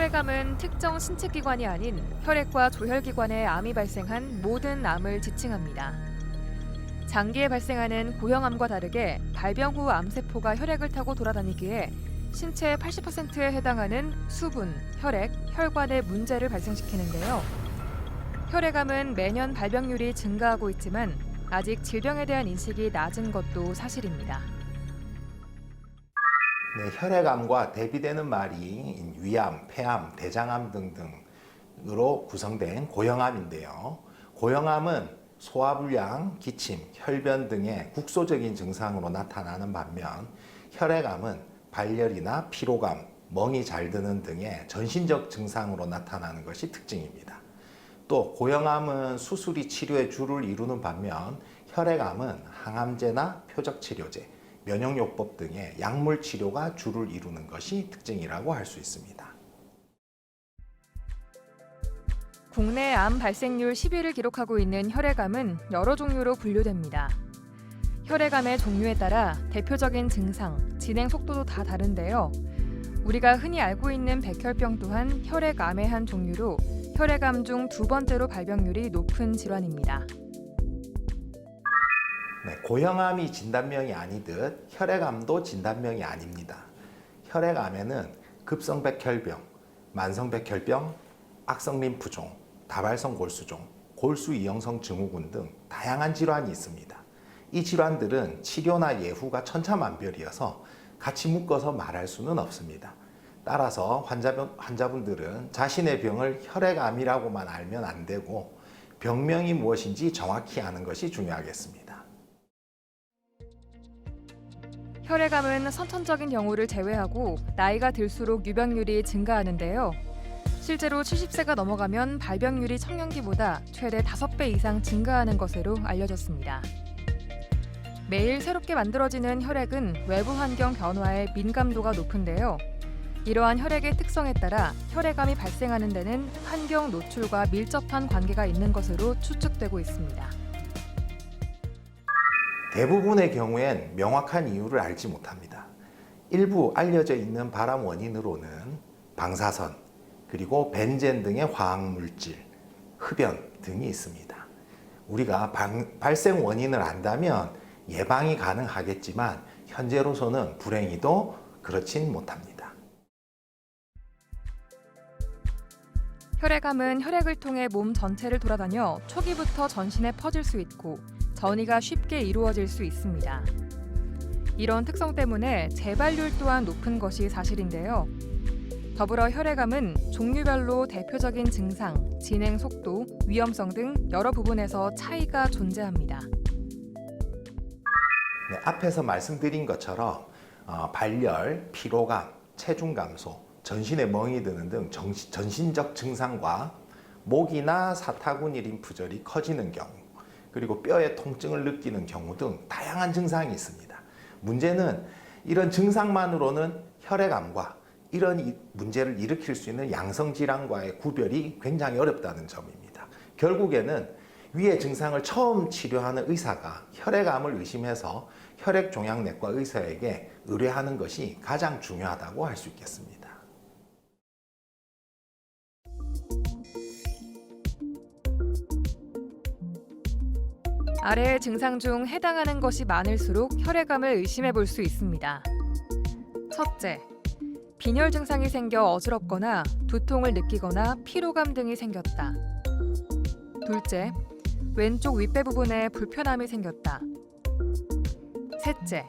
혈액암은 특정 신체기관이 아닌 혈액과 조혈기관에 암이 발생한 모든 암을 지칭합니다. 장기에 발생하는 고형암과 다르게 발병 후 암세포가 혈액을 타고 돌아다니기에 신체의 80%에 해당하는 수분, 혈액, 혈관에 문제를 발생시키는데요. 혈액암은 매년 발병률이 증가하고 있지만 아직 질병에 대한 인식이 낮은 것도 사실입니다. 네, 혈액암과 대비되는 말이 위암, 폐암, 대장암 등등으로 구성된 고형암인데요. 고형암은 소화불량, 기침, 혈변 등의 국소적인 증상으로 나타나는 반면 혈액암은 발열이나 피로감, 멍이 잘 드는 등의 전신적 증상으로 나타나는 것이 특징입니다. 또 고형암은 수술이 치료의 주를 이루는 반면 혈액암은 항암제나 표적치료제, 면역요법 등의 약물 치료가 주를 이루는 것이 특징이라고 할 수 있습니다. 국내 암 발생률 10위를 기록하고 있는 혈액암은 여러 종류로 분류됩니다. 혈액암의 종류에 따라 대표적인 증상, 진행 속도도 다 다른데요. 우리가 흔히 알고 있는 백혈병 또한 혈액암의 한 종류로 혈액암 중 두 번째로 발병률이 높은 질환입니다. 네, 고형암이 진단명이 아니듯 혈액암도 진단명이 아닙니다. 혈액암에는 급성백혈병, 만성백혈병, 악성림프종, 다발성 골수종, 골수 이형성 증후군 등 다양한 질환이 있습니다. 이 질환들은 치료나 예후가 천차만별이어서 같이 묶어서 말할 수는 없습니다. 따라서 환자분, 환자분들은 자신의 병을 혈액암이라고만 알면 안 되고 병명이 무엇인지 정확히 아는 것이 중요하겠습니다. 혈액암은 선천적인 경우를 제외하고 나이가 들수록 유병률이 증가하는데요. 실제로 70세가 넘어가면 발병률이 청년기보다 최대 5배 이상 증가하는 것으로 알려졌습니다. 매일 새롭게 만들어지는 혈액은 외부 환경 변화에 민감도가 높은데요. 이러한 혈액의 특성에 따라 혈액암이 발생하는 데는 환경 노출과 밀접한 관계가 있는 것으로 추측되고 있습니다. 대부분의 경우엔 명확한 이유를 알지 못합니다. 일부 알려져 있는 발암 원인으로는 방사선, 그리고 벤젠 등의 화학 물질, 흡연 등이 있습니다. 우리가 방- 발생 원인을 안다면 예방이 가능하겠지만 현재로서는 불행히도 그렇진 못합니다. 혈액암은 혈액을 통해 몸 전체를 돌아다녀 초기부터 전신에 퍼질 수 있고 전이가 쉽게 이루어질 수 있습니다. 이런 특성 때문에 재발률 또한 높은 것이 사실인데요. 더불어 혈액암은 종류별로 대표적인 증상, 진행 속도, 위험성 등 여러 부분에서 차이가 존재합니다. 네, 앞에서 말씀드린 것처럼 어, 발열, 피로감, 체중 감소, 전신에 멍이 드는 등 정시- 전신적 증상과 목이나 사타구니 림프절이 커지는 경우, 그리고 뼈의 통증을 느끼는 경우 등 다양한 증상이 있습니다. 문제는 이런 증상만으로는 혈액암과 이런 이- 문제를 일으킬 수 있는 양성 질환과의 구별이 굉장히 어렵다는 점입니다. 결국에는 위의 증상을 처음 치료하는 의사가 혈액암을 의심해서 혈액종양내과 의사에게 의뢰하는 것이 가장 중요하다고 할 수 있겠습니다. 아래의 증상 중 해당하는 것이 많을수록 혈액암을 의심해 볼 수 있습니다. 첫째, 빈혈 증상이 생겨 어지럽거나 두통을 느끼거나 피로감 등이 생겼다. 둘째, 왼쪽 윗배 부분에 불편함이 생겼다. 셋째,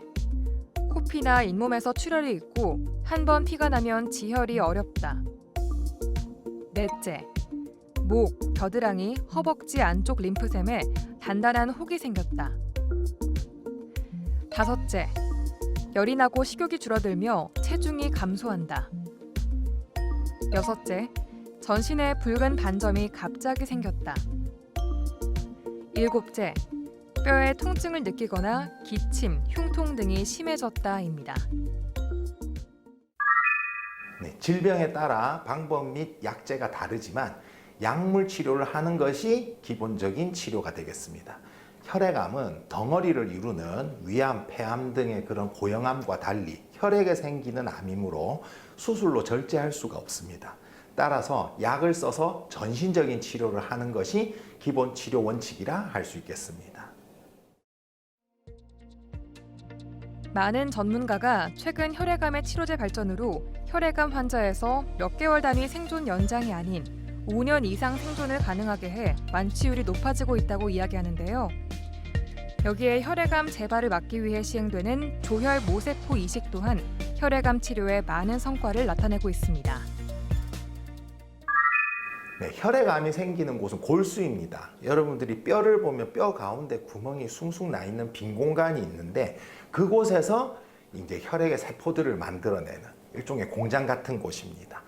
코피나 잇몸에서 출혈이 있고 한 번 피가 나면 지혈이 어렵다. 넷째, 목, 겨드랑이, 허벅지 안쪽 림프샘에 단단한 혹이 생겼다. 다섯째, 열이 나고 식욕이 줄어들며 체중이 감소한다. 여섯째, 전신에 붉은 반점이 갑자기 생겼다. 일곱째, 뼈에 통증을 느끼거나 기침, 흉통 등이 심해졌다입니다. 네, 질병에 따라 방법 및 약제가 다르지만 약물 치료를 하는 것이 기본적인 치료가 되겠습니다. 혈액암은 덩어리를 이루는 위암, 폐암 등의 그런 고형암과 달리 혈액에 생기는 암이므로 수술로 절제할 수가 없습니다. 따라서 약을 써서 전신적인 치료를 하는 것이 기본 치료 원칙이라 할 수 있겠습니다. 많은 전문가가 최근 혈액암의 치료제 발전으로 혈액암 환자에서 몇 개월 단위 생존 연장이 아닌 5년 이상 생존을 가능하게 해 완치율이 높아지고 있다고 이야기하는데요. 여기에 혈액암 재발을 막기 위해 시행되는 조혈 모세포 이식 또한 혈액암 치료에 많은 성과를 나타내고 있습니다. 네, 혈액암이 생기는 곳은 골수입니다. 여러분들이 뼈를 보면 뼈 가운데 구멍이 숭숭 나 있는 빈 공간이 있는데 그곳에서 이제 혈액의 세포들을 만들어내는 일종의 공장 같은 곳입니다.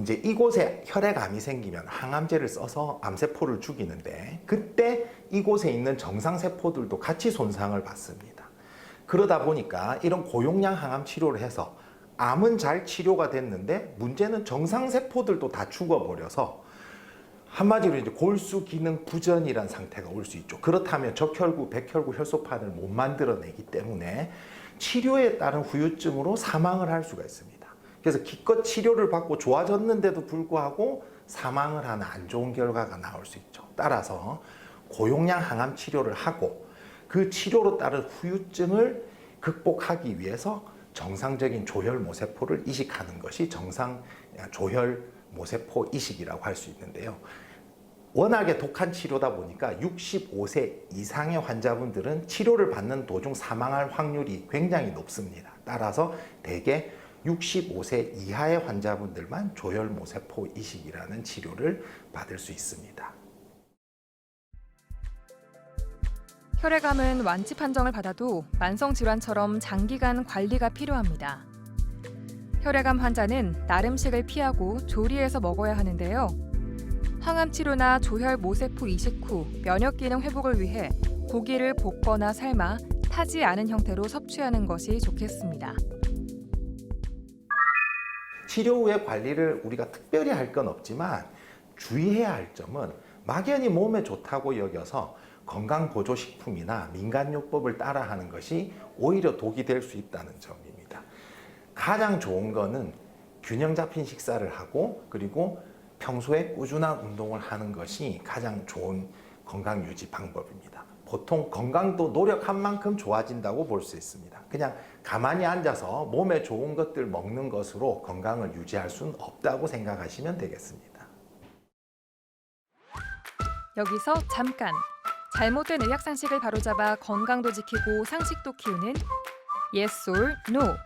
이제 이곳에 혈액암이 생기면 항암제를 써서 암세포를 죽이는데 그때 이곳에 있는 정상 세포들도 같이 손상을 받습니다. 그러다 보니까 이런 고용량 항암 치료를 해서 암은 잘 치료가 됐는데 문제는 정상 세포들도 다 죽어버려서 한마디로 이제 골수 기능 부전이란 상태가 올 수 있죠. 그렇다면 적혈구, 백혈구 혈소판을 못 만들어내기 때문에 치료에 따른 후유증으로 사망을 할 수가 있습니다. 그래서 기껏 치료를 받고 좋아졌는데도 불구하고 사망을 하는 안 좋은 결과가 나올 수 있죠. 따라서 고용량 항암 치료를 하고 그 치료로 따른 후유증을 극복하기 위해서 정상적인 조혈 모세포를 이식하는 것이 정상 조혈 모세포 이식이라고 할 수 있는데요. 워낙에 독한 치료다 보니까 65세 이상의 환자분들은 치료를 받는 도중 사망할 확률이 굉장히 높습니다. 따라서 대개 65세 이하의 환자분들만 조혈 모세포 이식이라는 치료를 받을 수 있습니다. 혈액암은 완치 판정을 받아도 만성 질환처럼 장기간 관리가 필요합니다. 혈액암 환자는 나름식을 피하고 조리해서 먹어야 하는데요. 항암 치료나 조혈 모세포 이식 후 면역 기능 회복을 위해 고기를 볶거나 삶아 타지 않은 형태로 섭취하는 것이 좋겠습니다. 치료 후에 관리를 우리가 특별히 할 건 없지만 주의해야 할 점은 막연히 몸에 좋다고 여겨서 건강보조식품이나 민간요법을 따라하는 것이 오히려 독이 될 수 있다는 점입니다. 가장 좋은 거는 균형 잡힌 식사를 하고 그리고 평소에 꾸준한 운동을 하는 것이 가장 좋은 건강 유지 방법입니다. 보통 건강도 노력한 만큼 좋아진다고 볼 수 있습니다. 그냥 가만히 앉아서 몸에 좋은 것들 먹는 것으로 건강을 유지할 수는 없다고 생각하시면 되겠습니다. 여기서 잠깐 잘못된 의학 상식을 바로잡아 건강도 지키고 상식도 키우는 Yes or No.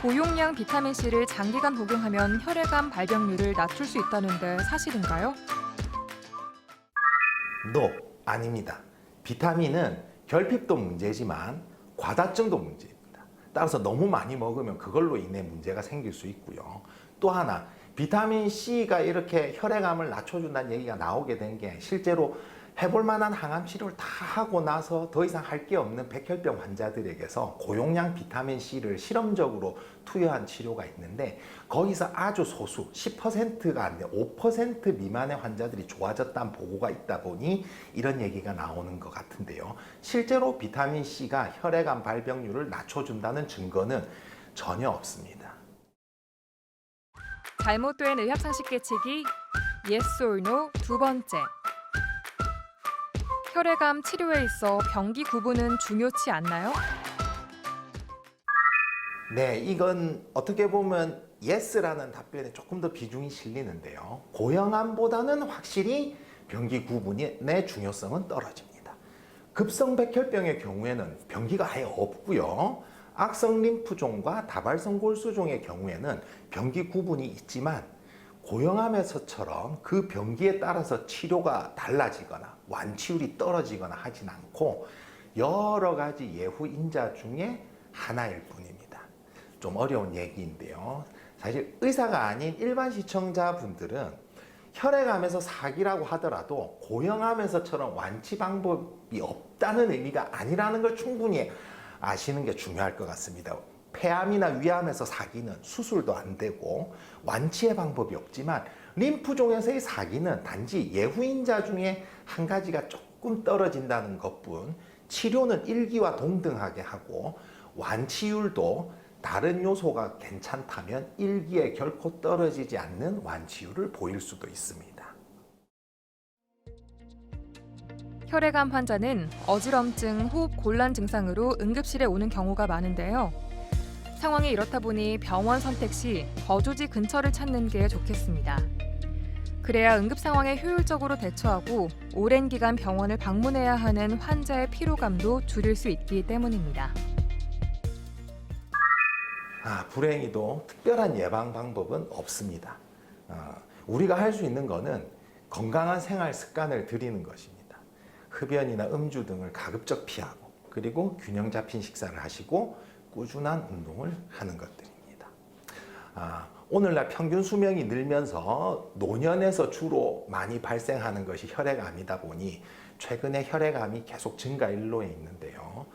고용량 비타민 C를 장기간 복용하면 혈액암 발병률을 낮출 수 있다는데 사실인가요? No, 아닙니다. 비타민은 결핍도 문제지만 과다증도 문제입니다. 따라서 너무 많이 먹으면 그걸로 인해 문제가 생길 수 있고요. 또 하나 비타민 C가 이렇게 혈액암을 낮춰준다는 얘기가 나오게 된 게 실제로 해볼 만한 항암 치료를 다 하고 나서 더 이상 할 게 없는 백혈병 환자들에게서 고용량 비타민 C를 실험적으로 투여한 치료가 있는데 거기서 아주 소수 10%가 안 돼, 5% 미만의 환자들이 좋아졌다는 보고가 있다 보니 이런 얘기가 나오는 것 같은데요. 실제로 비타민 C가 혈액암 발병률을 낮춰준다는 증거는 전혀 없습니다. 잘못된 의학 상식 깨치기 Yes or No 두 번째. 혈액암 치료에 있어 병기 구분은 중요치 않나요? 네, 이건 어떻게 보면 yes라는 답변에 조금 더 비중이 실리는데요. 고형암보다는 확실히 병기 구분의 중요성은 떨어집니다. 급성 백혈병의 경우에는 병기가 아예 없고요. 악성 림프종과 다발성 골수종의 경우에는 병기 구분이 있지만 고형암에서처럼 그 병기에 따라서 치료가 달라지거나 완치율이 떨어지거나 하진 않고 여러 가지 예후 인자 중에 하나일 뿐입니다. 좀 어려운 얘기인데요. 사실 의사가 아닌 일반 시청자분들은 혈액암에서 사기라고 하더라도 고형암에서처럼 완치 방법이 없다는 의미가 아니라는 걸 충분히 아시는 게 중요할 것 같습니다. 폐암이나 위암에서 사기는 수술도 안 되고 완치의 방법이 없지만 림프종에서의 사기는 단지 예후인자 중에 한 가지가 조금 떨어진다는 것뿐 치료는 일기와 동등하게 하고 완치율도 다른 요소가 괜찮다면 일기에 결코 떨어지지 않는 완치율을 보일 수도 있습니다. 혈액암 환자는 어지럼증, 호흡 곤란 증상으로 응급실에 오는 경우가 많은데요. 상황이 이렇다 보니 병원 선택 시 거주지 근처를 찾는 게 좋겠습니다. 그래야 응급 상황에 효율적으로 대처하고 오랜 기간 병원을 방문해야 하는 환자의 피로감도 줄일 수 있기 때문입니다. 아, 불행히도 특별한 예방 방법은 없습니다. 어, 우리가 할 수 있는 거는 건강한 생활 습관을 들이는 것입니다. 흡연이나 음주 등을 가급적 피하고 그리고 균형 잡힌 식사를 하시고 꾸준한 운동을 하는 것들입니다. 아, 오늘날 평균 수명이 늘면서 노년에서 주로 많이 발생하는 것이 혈액암이다 보니 최근에 혈액암이 계속 증가 일로에 있는데요.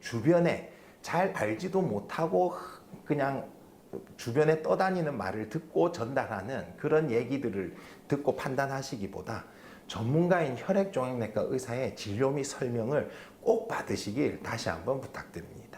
주변에 잘 알지도 못하고 그냥 주변에 떠다니는 말을 듣고 전달하는 그런 얘기들을 듣고 판단하시기보다 전문가인 혈액종양내과 의사의 진료 및 설명을 꼭 받으시길 다시 한번 부탁드립니다.